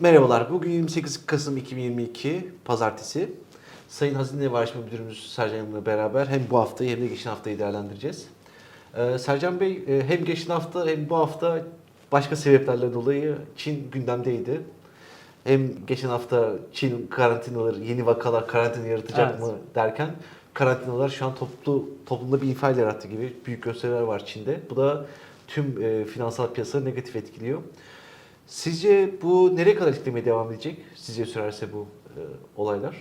Merhabalar. Bugün 28 Kasım 2022 Pazartesi. Sayın Hazine ve Araştırma Müdürümüz Sercan Yılmaz'la beraber hem bu haftayı hem de geçen haftayı değerlendireceğiz. Ee, Sercan Bey e, hem geçen hafta hem bu hafta başka sebeplerle dolayı Çin gündemdeydi. Hem geçen hafta Çin karantinaları, yeni vakalar karantina yaratacak Evet. mı derken karantinalar şu an toplu toplumda bir infial yarattı gibi büyük gösteriler var Çin'de. Bu da tüm e, finansal piyasaları negatif etkiliyor. Sizce bu nereye kadar etkilemeye devam edecek? Sizce sürerse bu e, olaylar?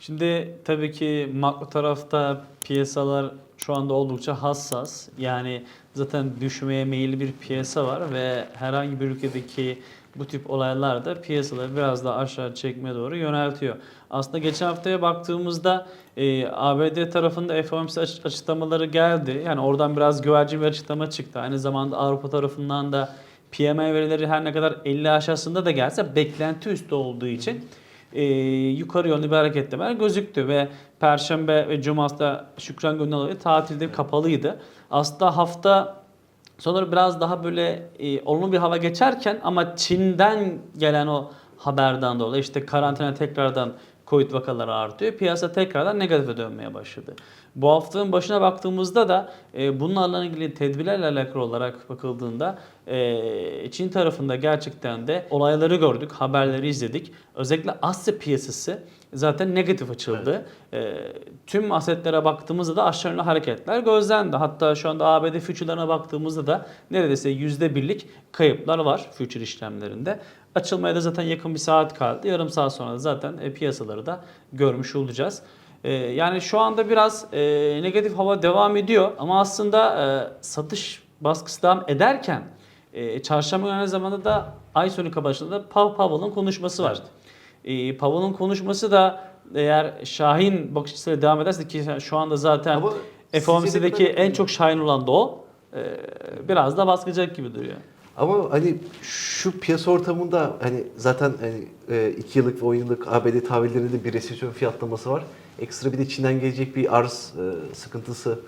Şimdi tabii ki makro tarafta piyasalar şu anda oldukça hassas. Yani zaten düşmeye meyilli bir piyasa var ve herhangi bir ülkedeki bu tip olaylar da piyasaları biraz daha aşağı çekmeye doğru yöneltiyor. Aslında geçen haftaya baktığımızda e, ABD tarafında FOMC aç- açıklamaları geldi. Yani oradan biraz güvercin bir açıklama çıktı. Aynı zamanda Avrupa tarafından da PMI verileri her ne kadar 50 aşağısında da gelse beklenti üstü olduğu için e, yukarı yönlü bir hareketlemeler gözüktü ve Perşembe ve Cuma'da Şükran dolayı tatilde kapalıydı. Aslında hafta sonra biraz daha böyle e, olumlu bir hava geçerken ama Çin'den gelen o haberden dolayı işte karantina tekrardan Covid vakaları artıyor. Piyasa tekrardan negatife dönmeye başladı. Bu haftanın başına baktığımızda da e, bunlarla ilgili tedbirlerle alakalı olarak bakıldığında e, Çin tarafında gerçekten de olayları gördük, haberleri izledik. Özellikle Asya piyasası zaten negatif açıldı. E, tüm asetlere baktığımızda da aşağı yönlü hareketler gözlendi. Hatta şu anda ABD future'larına baktığımızda da neredeyse %1'lik kayıplar var future işlemlerinde. Açılmaya da zaten yakın bir saat kaldı. Yarım saat sonra da zaten e, piyasaları da görmüş olacağız. E, yani şu anda biraz e, negatif hava devam ediyor ama aslında e, satış baskısı devam ederken e, çarşamba günü aynı zamanda da ay sonu kapanışında Pav Powell'ın konuşması var. E, Powell'ın konuşması da eğer Şahin bakış açısıyla devam ederse ki şu anda zaten FOMC'deki en çok Şahin olan da o. E, biraz da baskıcak gibi duruyor. Ama hani şu piyasa ortamında hani zaten hani 2 yıllık ve 10 yıllık ABD tahvillerinde bir resesyon fiyatlaması var. Ekstra bir de Çin'den gelecek bir arz e, sıkıntısı.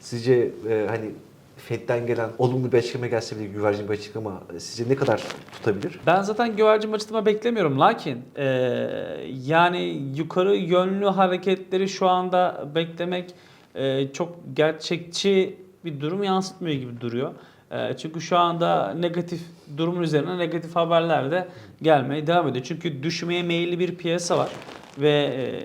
Sizce e, hani Fed'den gelen olumlu bir açıklama gelse bile güvercin bir açıklama e, sizce ne kadar tutabilir? Ben zaten güvercin açıklama beklemiyorum. Lakin e, yani yukarı yönlü hareketleri şu anda beklemek e, çok gerçekçi bir durum yansıtmıyor gibi duruyor. E, çünkü şu anda negatif durumun üzerine negatif haberler de gelmeye devam ediyor. Çünkü düşmeye meyilli bir piyasa var ve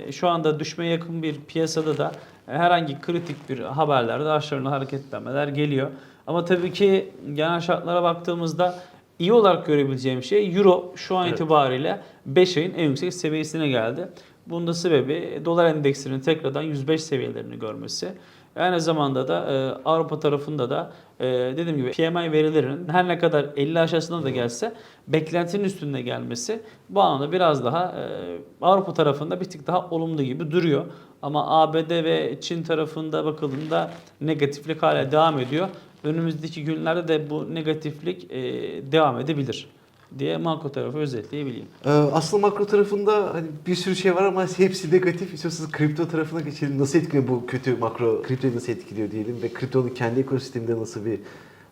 e, şu anda düşmeye yakın bir piyasada da herhangi kritik bir haberlerde aşağı yönlü hareketlenmeler geliyor. Ama tabii ki genel şartlara baktığımızda iyi olarak görebileceğim şey Euro şu an Evet. itibariyle 5 ayın en yüksek seviyesine geldi. Bunun da sebebi dolar endeksinin tekrardan 105 seviyelerini görmesi. Aynı zamanda da e, Avrupa tarafında da e, dediğim gibi PMI verilerinin her ne kadar 50 aşağısına da gelse beklentinin üstünde gelmesi bu anlamda biraz daha e, Avrupa tarafında bir tık daha olumlu gibi duruyor. Ama ABD ve Çin tarafında bakıldığında negatiflik hala devam ediyor. Önümüzdeki günlerde de bu negatiflik e, devam edebilir diye makro tarafı özetleyebileyim. Ee, aslında makro tarafında hani bir sürü şey var ama hepsi negatif. İstiyorsanız kripto tarafına geçelim. Nasıl etkiliyor bu kötü makro, kriptoyu nasıl etkiliyor diyelim ve kriptonun kendi ekosisteminde nasıl bir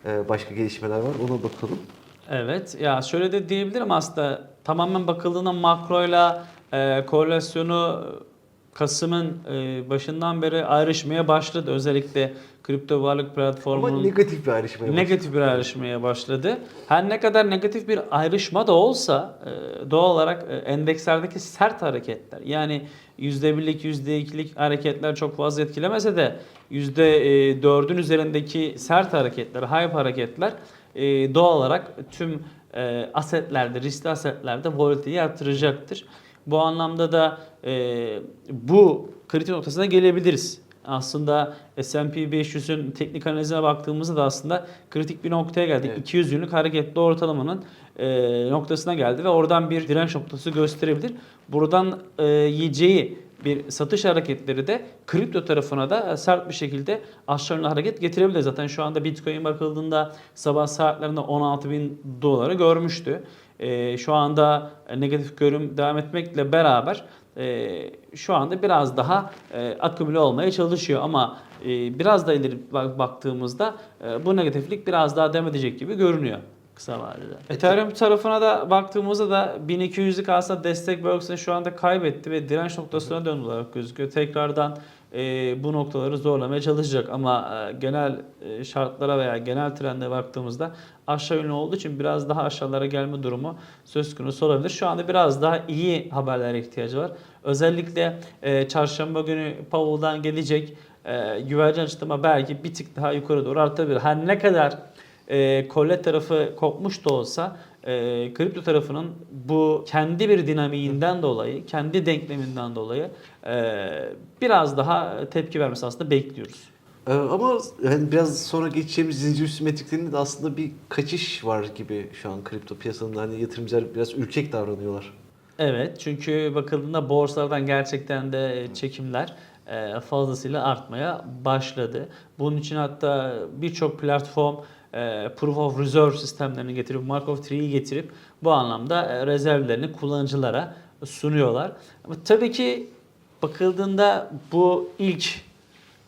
e, başka gelişmeler var ona bakalım. Evet ya şöyle de diyebilirim aslında tamamen bakıldığında makroyla e, korelasyonu Kasım'ın e, başından beri ayrışmaya başladı. Özellikle kripto varlık Ama platformunun negatif bir ayrışmaya başladı. negatif bir ayrışmaya başladı. Her ne kadar negatif bir ayrışma da olsa e, doğal olarak e, endekslerdeki sert hareketler yani %1'lik %2'lik hareketler çok fazla etkilemese de %4'ün üzerindeki sert hareketler, hype hareketler doğal olarak tüm asetlerde, riskli asetlerde volatiliteyi artıracaktır. Bu anlamda da e, bu kritik noktasına gelebiliriz. Aslında S&P 500'ün teknik analizine baktığımızda da aslında kritik bir noktaya geldik. Evet. 200 günlük hareketli ortalamanın e, noktasına geldi ve oradan bir direnç noktası gösterebilir. Buradan e, yiyeceği bir satış hareketleri de kripto tarafına da sert bir şekilde aşağı yönlü hareket getirebilir. Zaten şu anda Bitcoin bakıldığında sabah saatlerinde 16 bin doları görmüştü. E, şu anda negatif görüm devam etmekle beraber e, şu anda biraz daha e, akümüle olmaya çalışıyor ama e, biraz da ileri bak- baktığımızda e, bu negatiflik biraz daha devam edecek gibi görünüyor. kısa vadede. Ethereum tarafına da baktığımızda da 1200'lük aslında destek bölgesini şu anda kaybetti ve direnç noktasına döndü olarak gözüküyor. Tekrardan e, bu noktaları zorlamaya çalışacak ama e, genel e, şartlara veya genel trende baktığımızda aşağı yönlü olduğu için biraz daha aşağılara gelme durumu söz konusu olabilir. Şu anda biraz daha iyi haberlere ihtiyacı var. Özellikle e, çarşamba günü Powell'dan gelecek e, güvercin açıklama belki bir tık daha yukarı doğru artabilir. Her ne kadar e, kolle tarafı kopmuş da olsa e, kripto tarafının bu kendi bir dinamiğinden dolayı, kendi denkleminden dolayı e, biraz daha tepki vermesi aslında bekliyoruz. Ee, ama yani biraz sonra geçeceğimiz zincir simetriklerinde de aslında bir kaçış var gibi şu an kripto piyasanında. Hani yatırımcılar biraz ürkek davranıyorlar. Evet çünkü bakıldığında borsalardan gerçekten de çekimler e, fazlasıyla artmaya başladı. Bunun için hatta birçok platform e, Proof of Reserve sistemlerini getirip Markov tree'yi getirip bu anlamda e, rezervlerini kullanıcılara sunuyorlar. Ama tabii ki bakıldığında bu ilk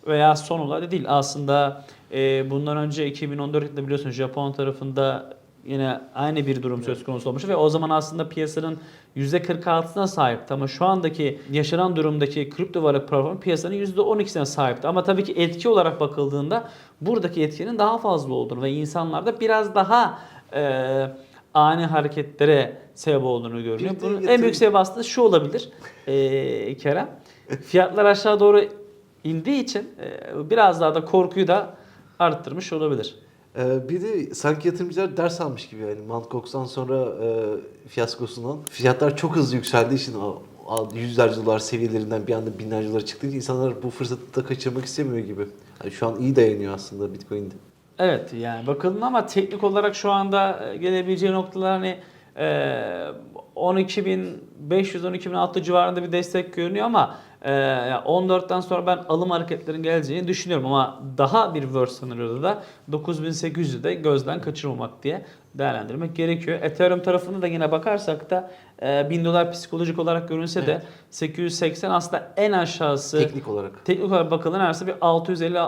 veya son olay değil. Aslında e, bundan önce 2014'te biliyorsunuz Japon tarafında yine aynı bir durum söz konusu olmuş ve o zaman aslında piyasanın %46'sına sahipti ama şu andaki yaşanan durumdaki kripto varlık platformu piyasanın %12'sine sahipti. Ama tabii ki etki olarak bakıldığında buradaki etkinin daha fazla olduğunu ve insanlarda biraz daha e, ani hareketlere sebep olduğunu görünüyor. Bunun en yatırım- büyük sebebi aslında şu olabilir e, Kerem. Fiyatlar aşağı doğru indiği için e, biraz daha da korkuyu da arttırmış olabilir. Ee, bir de sanki yatırımcılar ders almış gibi yani Mt. Sonra e, fiyaskosundan. Fiyatlar çok hızlı yükseldiği için o- yüzlerce dolar seviyelerinden bir anda binlerce dolara çıktığı için insanlar bu fırsatı da kaçırmak istemiyor gibi. Yani şu an iyi dayanıyor aslında Bitcoin'de. Evet yani bakılın ama teknik olarak şu anda e, gelebileceği noktalar hani e, 12.500-12.600 civarında bir destek görünüyor ama e, yani 14'ten sonra ben alım hareketlerinin geleceğini düşünüyorum ama daha bir worst senaryoda da 9800'ü de gözden kaçırmamak diye değerlendirmek gerekiyor. Ethereum tarafında da yine bakarsak da e, 1000 dolar psikolojik olarak görünse de Evet. 880 aslında en aşağısı Teknik olarak. Teknik olarak bakılan arası bir 650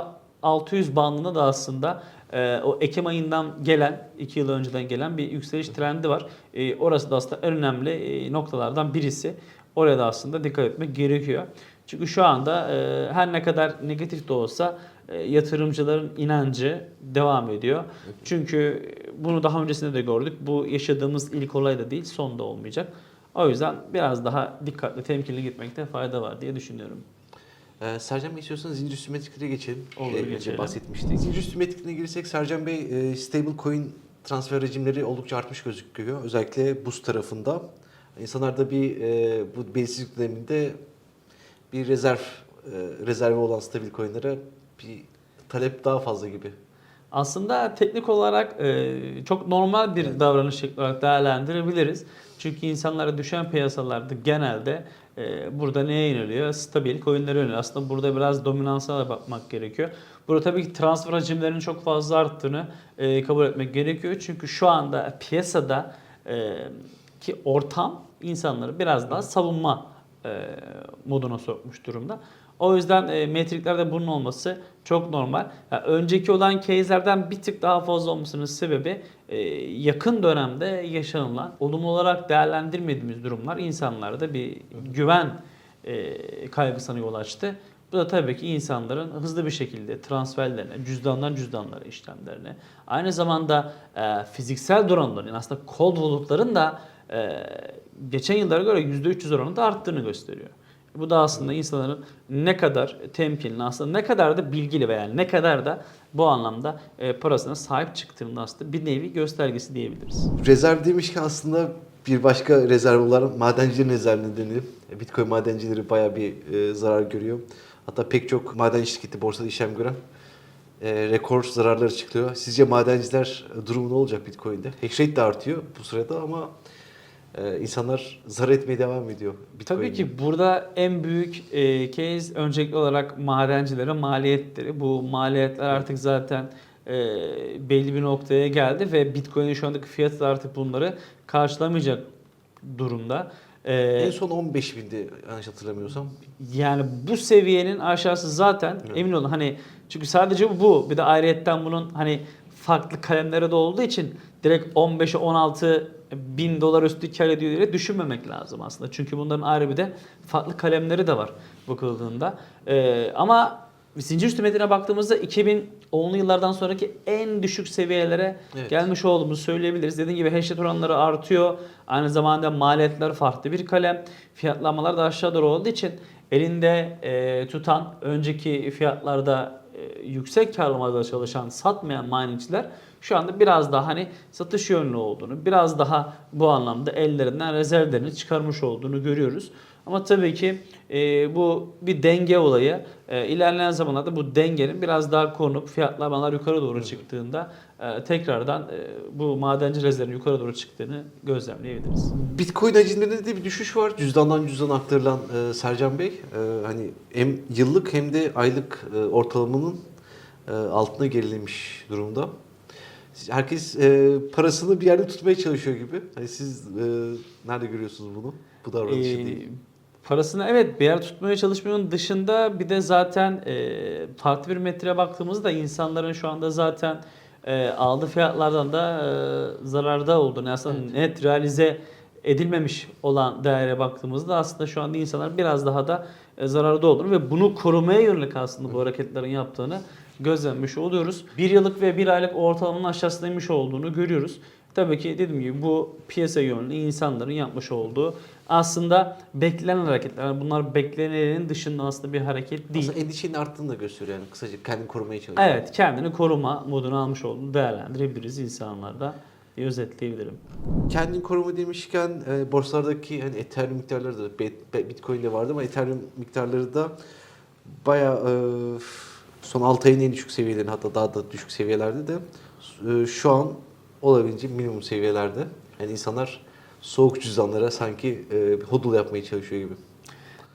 600 bandında da aslında e, o Ekim ayından gelen 2 yıl önceden gelen bir yükseliş trendi var. E, orası da aslında en önemli e, noktalardan birisi. Oraya da aslında dikkat etmek gerekiyor. Çünkü şu anda e, her ne kadar negatif de olsa e, yatırımcıların inancı devam ediyor. Çünkü bunu daha öncesinde de gördük. Bu yaşadığımız ilk olay da değil, son da olmayacak. O yüzden biraz daha dikkatli, temkinli gitmekte fayda var diye düşünüyorum. Ee, Sercan Bey istiyorsanız zincir simetriklere geçelim. Olur, Ee, geçelim. bahsetmiştik. Zincir simetriklerine girsek Sercan Bey e, stable coin transfer rejimleri oldukça artmış gözüküyor. Özellikle buz tarafında. İnsanlarda bir e, bu belirsizlik döneminde bir rezerv e, rezervi olan stabil coinlere bir talep daha fazla gibi. Aslında teknik olarak e, çok normal bir davranış şekli olarak değerlendirebiliriz. Çünkü insanlara düşen piyasalarda genelde e, burada neye yöneliyor? Stabil coinlere yöneliyor. Aslında burada biraz dominansa da bakmak gerekiyor. Burada tabii ki transfer hacimlerinin çok fazla arttığını e, kabul etmek gerekiyor. Çünkü şu anda piyasada e, ki ortam insanları biraz daha savunma e, moduna sokmuş durumda. O yüzden e, metriklerde bunun olması çok normal. Yani önceki olan case'lerden bir tık daha fazla olmasının sebebi e, yakın dönemde yaşanılan olumlu olarak değerlendirmediğimiz durumlar insanlarda bir güven e, kaygısına yol açtı. Bu da tabii ki insanların hızlı bir şekilde transferlerine, cüzdandan cüzdanlara işlemlerine, aynı zamanda e, fiziksel donanımların yani aslında cold wallet'ların da e, geçen yıllara göre %300 oranında arttığını gösteriyor. Bu da aslında insanların ne kadar temkinli, aslında ne kadar da bilgili veya ne kadar da bu anlamda e, parasına sahip çıktığının aslında bir nevi göstergesi diyebiliriz. Rezerv demişken aslında bir başka rezerv olan madencilerin rezervine dönelim. E, Bitcoin madencileri bayağı bir e, zarar görüyor. Hatta pek çok maden şirketi borsada işlem gören e, rekor zararları çıkıyor. Sizce madenciler e, durumu ne olacak Bitcoin'de? Hash rate de artıyor bu sırada ama e, insanlar zarar etmeye devam ediyor Bitcoin'de. Tabii ki burada en büyük e, case öncelikli olarak madencilere maliyetleri. Bu maliyetler artık zaten e, belli bir noktaya geldi ve Bitcoin'in şu andaki fiyatı da artık bunları karşılamayacak durumda. E, En son 15 bindi yanlış hatırlamıyorsam. Yani bu seviyenin aşağısı zaten Evet. emin olun hani çünkü sadece bu bir de ayrıyetten bunun hani farklı kalemlere de olduğu için direkt 15'e 16 bin dolar üstü kar ediyor diye düşünmemek lazım aslında. Çünkü bunların ayrı bir de farklı kalemleri de var bakıldığında. Ee, ama zincir üstü baktığımızda 2010'lu yıllardan sonraki en düşük seviyelere Evet. gelmiş olduğumuzu söyleyebiliriz. Dediğim gibi rate oranları artıyor. Aynı zamanda maliyetler farklı bir kalem. Fiyatlamalar da aşağı doğru olduğu için elinde e, tutan önceki fiyatlarda e, yüksek karlamada çalışan satmayan miningçiler şu anda biraz daha hani satış yönlü olduğunu, biraz daha bu anlamda ellerinden rezervlerini çıkarmış olduğunu görüyoruz. Ama tabii ki e, bu bir denge olayı. E, ilerleyen zamanlarda bu dengenin biraz daha korunup fiyatlamalar yukarı doğru çıktığında e, tekrardan e, bu madenci rezervinin yukarı doğru çıktığını gözlemleyebiliriz. Bitcoin hacimlerinde de bir düşüş var. Cüzdandan cüzdana aktarılan e, Sercan Bey. E, hani hem yıllık hem de aylık e, ortalamanın e, altına gerilemiş durumda. Herkes e, parasını bir yerde tutmaya çalışıyor gibi. Hani siz e, nerede görüyorsunuz bunu? Bu davranışı Ee, değil. Parasını evet bir yer tutmaya çalışmanın dışında bir de zaten e, farklı bir metreye baktığımızda insanların şu anda zaten e, aldığı fiyatlardan da e, zararda olduğunu aslında net realize edilmemiş olan değere baktığımızda aslında şu anda insanlar biraz daha da e, zararda olduğunu ve bunu korumaya yönelik aslında bu hareketlerin yaptığını gözlemmiş oluyoruz. Bir yıllık ve bir aylık ortalamanın aşağısındaymış olduğunu görüyoruz. Tabii ki dediğim gibi bu piyasa yönlü insanların yapmış olduğu aslında beklenen hareketler. Yani bunlar beklenenin dışında aslında bir hareket değil. Aslında endişenin arttığını da gösteriyor yani kısaca kendini korumaya çalışıyor. Evet kendini koruma modunu almış olduğunu değerlendirebiliriz insanlarda diye özetleyebilirim. Kendini koruma demişken e, borsalardaki hani Ethereum miktarları da Bit- Bit- Bitcoin'de vardı ama Ethereum miktarları da bayağı e, son 6 ayın en düşük seviyelerinde hatta daha da düşük seviyelerde de e, şu an olabildiğince minimum seviyelerde. Yani insanlar soğuk cüzdanlara sanki e, hodl yapmaya çalışıyor gibi.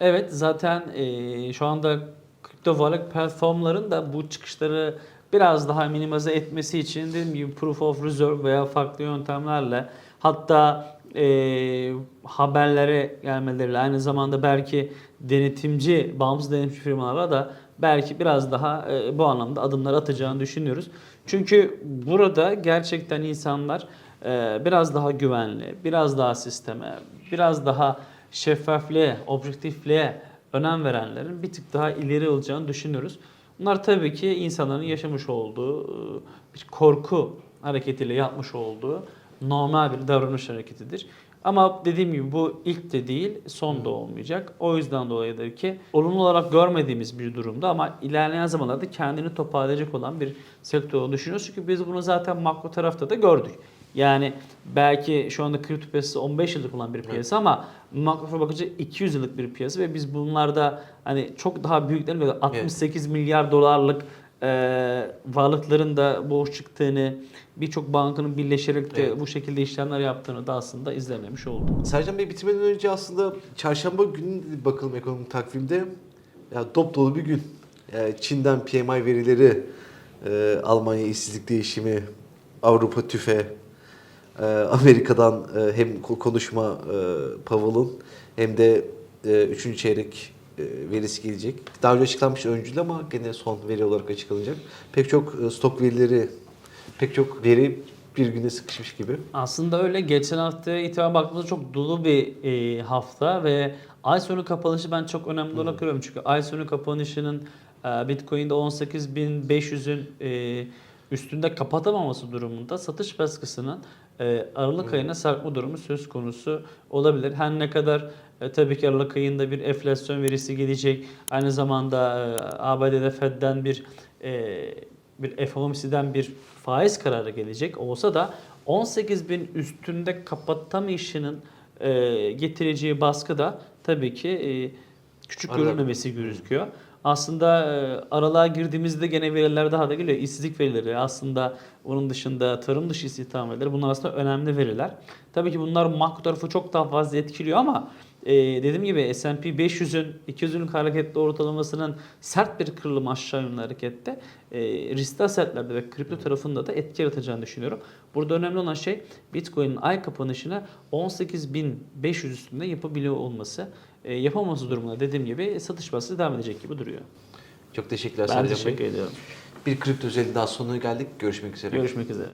Evet zaten e, şu anda kripto varlık platformların da bu çıkışları biraz daha minimize etmesi için dediğim gibi proof of reserve veya farklı yöntemlerle hatta e, haberlere gelmeleriyle aynı zamanda belki denetimci, bağımsız denetimci firmalara da belki biraz daha e, bu anlamda adımlar atacağını düşünüyoruz. Çünkü burada gerçekten insanlar e, biraz daha güvenli, biraz daha sisteme, biraz daha şeffaflığa, objektifliğe önem verenlerin bir tık daha ileri olacağını düşünüyoruz. Bunlar tabii ki insanların yaşamış olduğu e, bir korku hareketiyle yapmış olduğu normal bir davranış hareketidir. Ama dediğim gibi bu ilk de değil, son da olmayacak. O yüzden dolayıdır ki olumlu olarak görmediğimiz bir durumda ama ilerleyen zamanlarda kendini toparlayacak olan bir sektör olduğunu düşünüyoruz. Çünkü biz bunu zaten makro tarafta da gördük. Yani belki şu anda kripto piyasası 15 yıllık olan bir piyasa ama makro bakınca 200 yıllık bir piyasa ve biz bunlarda hani çok daha büyüklerin böyle 68 milyar dolarlık e, varlıkların da boş çıktığını, birçok bankanın birleşerek de Evet. bu şekilde işlemler yaptığını da aslında izlememiş olduk. Sercan Bey bitirmeden önce aslında çarşamba günü bakalım ekonomik takvimde. Ya dop dolu bir gün. Yani Çin'den PMI verileri, e, Almanya işsizlik değişimi, Avrupa tüfe, e, Amerika'dan e, hem ko- konuşma e, Powell'ın hem de e, üçüncü çeyrek verisi gelecek. Daha önce açıklanmış öncül ama gene son veri olarak açıklanacak. Pek çok e, stok verileri, pek çok veri bir güne sıkışmış gibi. Aslında öyle. Geçen haftaya itibaren baktığımızda çok dolu bir e, hafta ve ay sonu kapanışı ben çok önemli olarak görüyorum. Çünkü ay sonu kapanışının e, Bitcoin'de 18.500'ün e, üstünde kapatamaması durumunda satış baskısının e, Aralık ayına sarkma durumu söz konusu olabilir. Her ne kadar e, tabii ki Aralık ayında bir enflasyon verisi gelecek. Aynı zamanda e, ABD'de Fed'den bir e, bir FOMC'den bir faiz kararı gelecek olsa da 18 bin üstünde kapatamayışının e, getireceği baskı da tabii ki e, küçük Aralık. görülmemesi gözüküyor. Aslında e, aralığa girdiğimizde gene veriler daha da geliyor. İşsizlik verileri aslında onun dışında tarım dışı istihdam verileri bunlar aslında önemli veriler. Tabii ki bunlar makro tarafı çok daha fazla etkiliyor ama e, dediğim gibi S&P 500'ün 200 günlük hareketli ortalamasının sert bir kırılım aşağı yönlü harekette e, riskli asetlerde ve kripto tarafında da etki yaratacağını düşünüyorum. Burada önemli olan şey Bitcoin'in ay kapanışını 18.500 üstünde yapabiliyor olması. E, yapamaması durumunda dediğim gibi satış baskısı devam edecek gibi duruyor. Çok teşekkürler Ben teşekkür ediyorum. Bir kripto özelliği daha sonuna geldik. Görüşmek üzere. Görüşmek üzere.